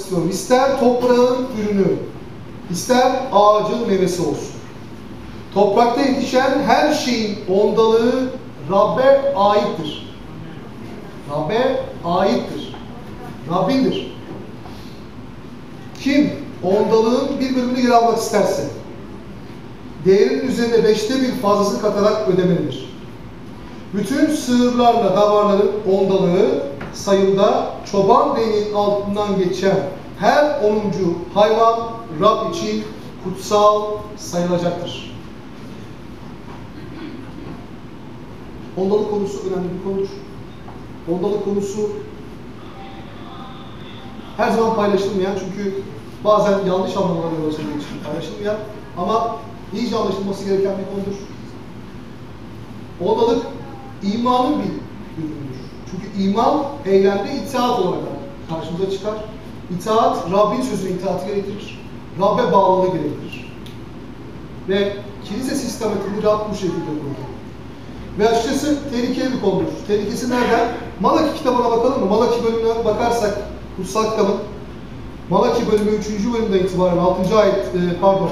istiyorum. İster toprağın ürünü, ister ağacın meyvesi olsun. Toprakta yetişen her şeyin ondalığı Rabbe aittir. Rabbe aittir. Rabbindir. Kim ondalığın bir bölümünü geri almak isterse, değerinin üzerine beşte bir fazlasını katarak ödemelidir. Bütün sığırlarla davarların ondalığı sayımda çoban değneğinin altından geçen her onuncu hayvan Rab için kutsal sayılacaktır. Ondalık konusu önemli bir konudur. Ondalık konusu her zaman paylaşılmayan çünkü bazen yanlış anlamalar yol açıldığı için paylaşılmayan ama iyice anlaşılması gereken bir konudur. Ondalık imanın bir ürünüdür. Çünkü iman eylemde itaat olarak karşımıza çıkar. İtaat, Rabbin sözüne itaati gerektirir. Rabbe bağlılığı gerektirir. Ve kilise sistematiğini Rab bu şekilde kurdu. Ve açıkçası tehlikeli bir konudur. Tehlikesi nereden? Malaki kitabına bakalım mı? Malaki bölümüne bakarsak, kutsal kitabın Malaki bölümü 3. bölümden itibaren 6. ayet, e, pardon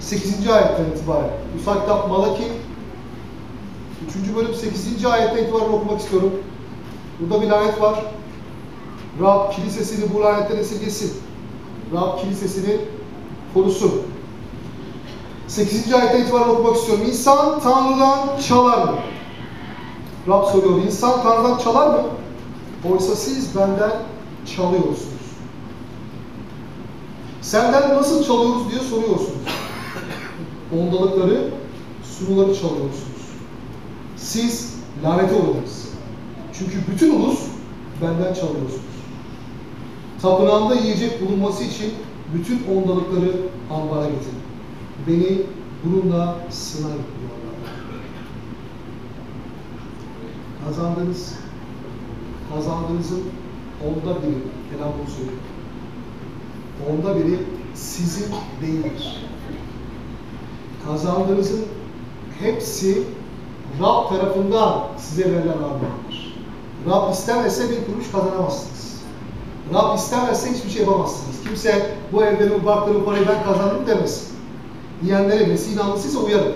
8. ayetten itibaren. Kutsal kitap Malaki 3. bölüm 8. ayetten itibaren okumak istiyorum. Burada bir lanet var. Rab kilisesini bu lanetten esirgesin. Rab kilisesini korusun. 8. ayetten itibaren okumak istiyorum. İnsan Tanrı'dan çalar mı? Rab soruyor. İnsan Tanrı'dan çalar mı? Oysa siz benden çalıyorsunuz. Senden nasıl çalıyoruz diye soruyorsunuz. Ondalıkları, sunuları çalıyorsunuz. Siz lanete uğradınız. Çünkü bütün ulus benden çalıyorsunuz. Tapınağında yiyecek bulunması için bütün ondalıkları ambara getirin. Beni bununla sınayın diyorlar. Kazandığınız, kazandığınızın onda biri, Kenan bunu söylüyor. Onda biri sizin değildir. Kazandığınızın hepsi Rab tarafından size verilen armağandır. Rab istemese bir kuruş kazanamazsınız. Rab istemezse hiçbir şey yapamazsınız. Kimse bu evlerin, barkların parayı ben kazandım demesin. Diyenlere Mesih inanlısıysa uyarın.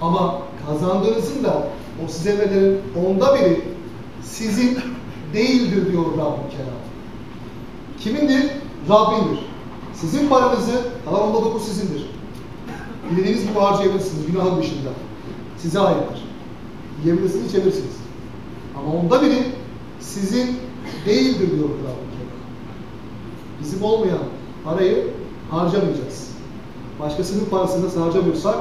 Ama kazandığınızın da o size verilen onda biri sizin değildir diyor Rabbim kelamı. Kimindir? Rabbindir. Sizin paranızı, kalan onda dokuz sizindir. Dilediğiniz gibi harcayabilirsiniz günahın dışında. Size aittir. Yiyebilirsiniz, içebilirsiniz. Ama onda biri sizin değildir diyor kelamı. Bizim olmayan parayı harcamayacağız. Başkasının parasını harcamıyorsak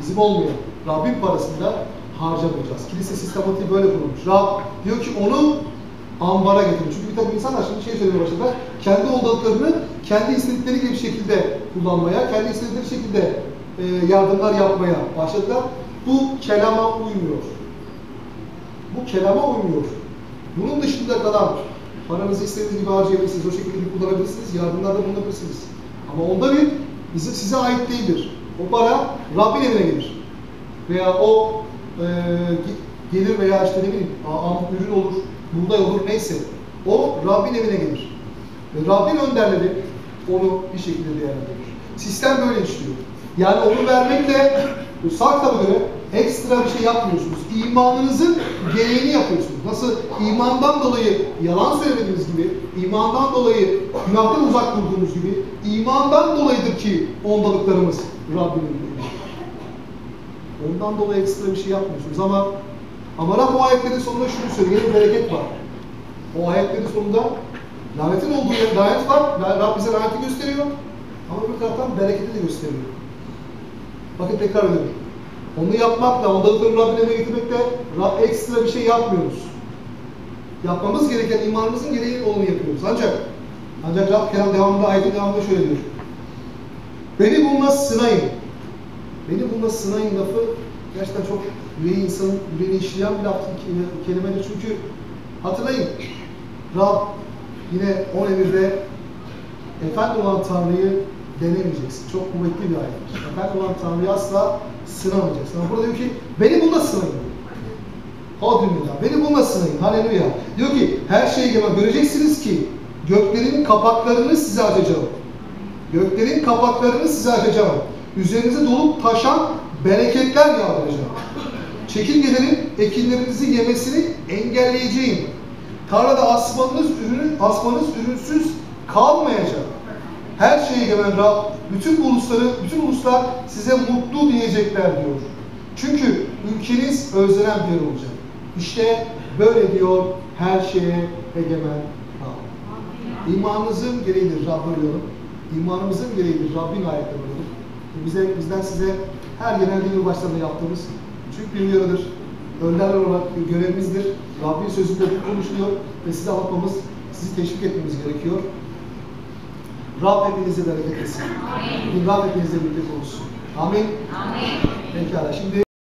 bizim olmayan Rabbin parasını da harcamayacağız. Kilise sistematiği böyle kurulmuş. Rab diyor ki onu ambara getirin. Çünkü bir takım insanlar şimdi şey söylemeye başladılar. Kendi ondalıklarını kendi istedikleri gibi bir şekilde kullanmaya, kendi istedikleri şekilde e, yardımlar yapmaya başladılar. Bu kelama uymuyor. Bu kelama uymuyor. Bunun dışında kalan paranızı istediğiniz gibi harcayabilirsiniz, o şekilde bir kullanabilirsiniz, yardımlarda bulunabilirsiniz. Ama onda bir bizim size ait değildir. O para Rabbin evine gelir. Veya o e, gelir veya işte ne bileyim ürün olur, buğday olur neyse. O Rabbin evine gelir. Ve Rabbin önderleri onu bir şekilde değerlendirir. Sistem böyle işliyor. Yani onu vermekle sağ kitaba göre ekstra bir şey yapmıyorsunuz. İmanınızın gereğini yapıyorsunuz. Nasıl imandan dolayı yalan söylemediğiniz gibi, imandan dolayı günahtan uzak durduğunuz gibi, imandan dolayıdır ki ondalıklarımız Rabbinin. Ondan dolayı ekstra bir şey yapmıyorsunuz ama ama Rab o ayetlerin sonunda şunu söylüyor, bir bereket var. O ayetlerin sonunda lanetin olduğu yer, lanet var, Rab bize laneti gösteriyor ama bir taraftan bereketi de gösteriyor. Bakın tekrar ediyorum. Onu yapmakla, ondalıkları Rabbin evine getirmekle Rab ekstra bir şey yapmıyoruz. Yapmamız gereken imanımızın gereği olanı yapıyoruz. Ancak ancak Rab Kelam devamında, ayetin devamında şöyle diyor. Beni bununla sınayın. Beni bununla sınayın lafı gerçekten çok yüreği insanın yüreğini işleyen bir laf kelimedir. Çünkü hatırlayın Rab yine o emirde Efendi olan Tanrı'yı denemeyeceksin. Çok kuvvetli bir ayettir. Efendi olan Tanrı'yı asla sınamayacaksın. Ama burada diyor ki beni bununla sınayın. Hallelujah. Beni bununla sınayın. Haleluya. Diyor ki her şeyi yapar. Göreceksiniz ki Göklerin kapaklarını size açacağım. Göklerin kapaklarını size açacağım. Üzerinize dolup taşan bereketler yağdıracağım. Çekirgelerin ekinlerinizi yemesini engelleyeceğim. Tarlada asmanınız ürünü, asmanız ürünsüz kalmayacak. Her şeyi gören Rab, bütün ulusları, bütün uluslar size mutlu diyecekler diyor. Çünkü ülkeniz özlenen bir yer olacak. İşte böyle diyor her şeye egemen Rab. İmanınızın gereğidir Rabb'ı arıyorum. İmanımızın gereğidir Rabbin ayetlerini arıyorum. Bize, bizden size her genel yıl başlarında yaptığımız küçük bir uyarıdır. Önderler olarak bir görevimizdir. Rabbin sözünde konuşuluyor ve size anlatmamız, sizi teşvik etmemiz gerekiyor. Rab hepinize bereket etsin. Rab hepinizle birlikte olsun. Amin. Amin. Pekala. Şimdi